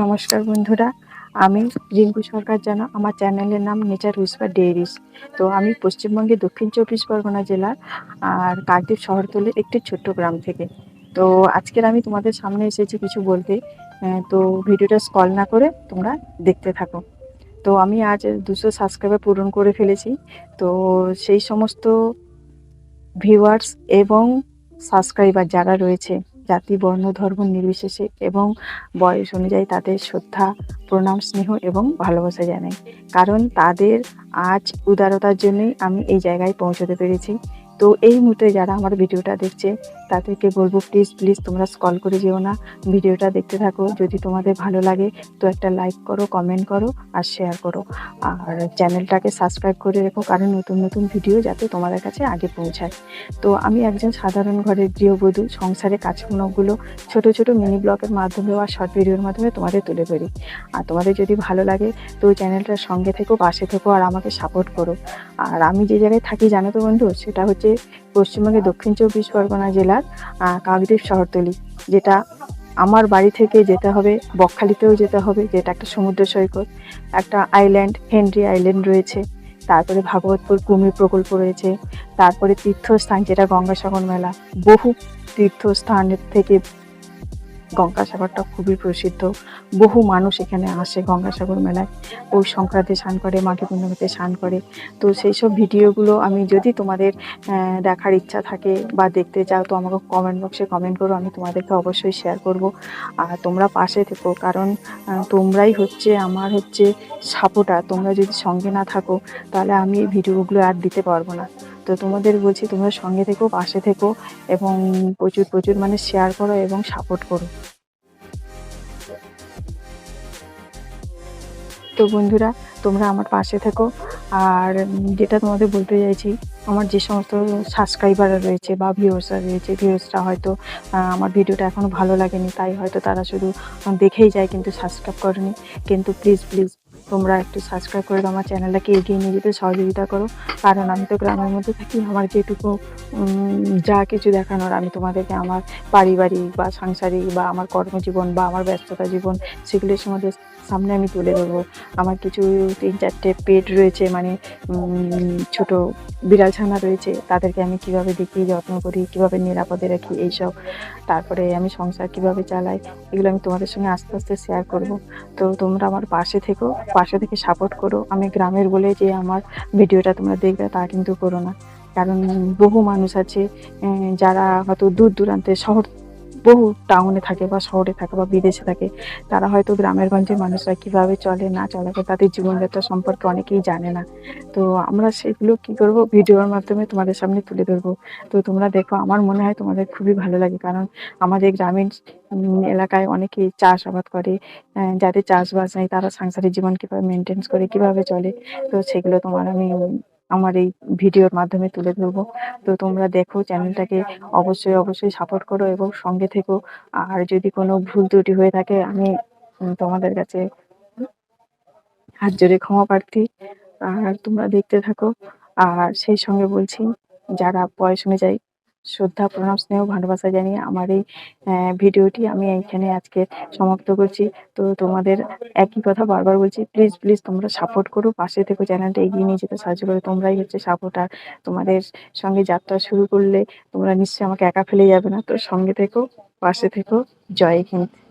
নমস্কার বন্ধুরা, আমি রিঙ্কু সরকার জানা আমার চ্যানেলের নাম নেচার হুইসপার ডেইরিস তো আমি পশ্চিমবঙ্গে দক্ষিণ চব্বিশ পরগনা জেলার আর কাকদ্বীপ শহরতলির একটি ছোট্ট গ্রাম থেকে। তো আজকের আমি তোমাদের সামনে এসেছি কিছু বলতে। তো ভিডিওটা স্কল না করে তোমরা দেখতে থাকো। তো আমি আজ দুশো সাবস্ক্রাইবার পূরণ করে ফেলেছি। তো সেই সমস্ত ভিউয়ার্স এবং সাবস্ক্রাইবার যারা রয়েছে জাতি, বর্ণ, ধর্ম নির্বিশেষে এবং বয়স অনুযায়ী তাদের শ্রদ্ধা, প্রণাম, স্নেহ এবং ভালোবাসা জানাই। কারণ তাদের আজ উদারতার জন্যই আমি এই জায়গায় পৌঁছতে পেরেছি। তো এই মুহূর্তে যারা আমার ভিডিওটা দেখছে তাদেরকে বলব প্লিজ প্লিজ তোমরা স্কল করে যেও না। ভিডিওটা দেখতে থাকো, যদি তোমাদের ভালো লাগে, তো একটা লাইক করো কমেন্ট করো আর শেয়ার করো। আর চ্যানেলটাকে সাবস্ক্রাইব করে রেখো, কারণ নতুন নতুন ভিডিও যাতে তোমাদের কাছে আগে পৌঁছায়। তো আমি একজন সাধারণ ঘরের গৃহবধূ, সংসারে কাজকর্মগুলো ছোট ছোট মিনি ব্লগের মাধ্যমে বা শর্ট ভিডিওর মাধ্যমে তোমাদের তুলে ধরি। আর তোমাদের যদি ভালো লাগে, তো চ্যানেলটার সঙ্গে থেকো, পাশে থেকো আর আমাকে সাপোর্ট করো। আর আমি যে জায়গায় থাকি, জানো তো বন্ধু, সেটা হচ্ছে পশ্চিমবঙ্গের দক্ষিণ চব্বিশ পরগনা জেলার আহ, কাকদ্বীপ শহরতলি যেটা আমার বাড়ি থেকে যেতে হবে বকখালিতেও যেতে হবে যেটা একটা সমুদ্র সৈকত একটা আইল্যান্ড হেনরি আইল্যান্ড রয়েছে তারপরে ভাগবতপুর কুমির প্রকল্প রয়েছে তারপরে তীর্থস্থান যেটা গঙ্গাসাগর মেলা বহু তীর্থস্থানের থেকে গঙ্গাসাগরটা খুবই প্রসিদ্ধ। বহু মানুষ এখানে আসে গঙ্গাসাগর মেলায়। ওই সংক্রান্তি স্নান করে, মাঘী পূর্ণিমাতে স্নান করে। তো সেই সব ভিডিওগুলো আমি যদি তোমাদের দেখার ইচ্ছা থাকে বা দেখতে চাও, তো আমাকে কমেন্ট বক্সে কমেন্ট করো। আমি তোমাদেরকে অবশ্যই শেয়ার করব। আর তোমরা পাশে থেকো। কারণ তোমরাই হচ্ছে, আমার হচ্ছে সাপোর্টার তোমরা যদি সঙ্গে না থাকো, তাহলে আমি এই ভিডিওগুলো আর দিতে পারব না। তো তোমাদের বলছি তোমরা সঙ্গে থেকো, পাশে থেকো এবং প্রচুর প্রচুর মানে শেয়ার করো এবং সাপোর্ট করো। তো বন্ধুরা, তোমরা আমার পাশে থেকো। আর যেটা তোমাদের বলতে চাইছি, আমার যে সমস্ত সাবস্ক্রাইবার রয়েছে বা ভিউয়ার্সরা রয়েছে ভিউয়ার্সরা হয়তো আমার ভিডিওটা এখনও ভালো লাগেনি, তাই হয়তো তারা শুধু দেখেই যায় কিন্তু সাবস্ক্রাইব করেনি। কিন্তু প্লিজ প্লিজ তোমরা একটু সাবস্ক্রাইব করে আমার চ্যানেলটাকে এগিয়ে নিয়ে যেতে সহযোগিতা করো। কারণ আমি তো গ্রামের মধ্যে থাকি, আমার যেটুকু যা কিছু দেখানোর আমি তোমাদেরকে আমার পারিবারিক বা সাংসারিক বা আমার কর্মজীবন বা আমার ব্যস্ততা জীবন সেগুলোর তোমাদের সামনে আমি তুলে ধরবো। আমার কিছু তিন চারটে পেট রয়েছে মানে ছোট বিড়াল ছানা রয়েছে, তাদেরকে আমি কীভাবে দেখি, যত্ন করি, কীভাবে নিরাপদে রাখি, এইসব। তারপরে আমি সংসার কীভাবে চালাই, এগুলো আমি তোমাদের সঙ্গে আস্তে আস্তে শেয়ার করব। তো তোমরা আমার পাশে থেকো পাশে থেকে সাপোর্ট করো। আমি গ্রামের বলে যে আমার ভিডিওটা তোমরা দেখবে, তা কিন্তু করো না। কারণ বহু মানুষ আছে যারা হয়তো দূর দূরান্তে শহর বহু টাউনে থাকে বা শহরে থাকে বা বিদেশে থাকে, তারা হয়তো গ্রামের গঞ্জের মানুষরা কীভাবে চলে, না চলে তাদের জীবনযাত্রা সম্পর্কে অনেকেই জানে না। তো আমরা সেগুলো কি করব? ভিডিওর মাধ্যমে তোমাদের সামনে তুলে ধরবো। তো তোমরা দেখো, আমার মনে হয় তোমাদের খুবই ভালো লাগে, কারণ আমাদের গ্রামীণ এলাকায় অনেকেই চাষাবাদ করে। যাদের চাষবাস নেই, তারা সাংসারিক জীবন কীভাবে মেনটেন্স করে, কীভাবে চলে? তো সেগুলো তোমার আমি আমার এই ভিডিওর মাধ্যমে তুলে ধরবো। তো তোমরা দেখো চ্যানেলটাকে অবশ্যই অবশ্যই সাপোর্ট করো এবং সঙ্গে থেকো। আর যদি কোনো ভুল ত্রুটি হয়ে থাকে, আমি তোমাদের কাছে হাত জোরে ক্ষমা প্রার্থী। আর তোমরা দেখতে থাকো। আর সেই সঙ্গে বলছি, যারা বয়স অনুযায়ী শ্রদ্ধা, প্রণাম, স্নেহ, ভালোবাসা জানিয়ে আমার এই ভিডিওটি আমি এইখানে আজকে সমাপ্ত করছি। তো তোমাদের একই কথা বারবার বলছি প্লিজ প্লিজ তোমরা সাপোর্ট করো, পাশে থেকে চ্যানেলটা এগিয়ে নিয়ে যেতে সাহায্য করো। তোমরাই হচ্ছে সাপোর্টার তোমাদের সঙ্গে যাত্রা শুরু করলে তোমরা নিশ্চয়ই আমাকে একা ফেলে যাবে না। তো সঙ্গে থেকো, পাশে থেকো। জয় হিন্দ।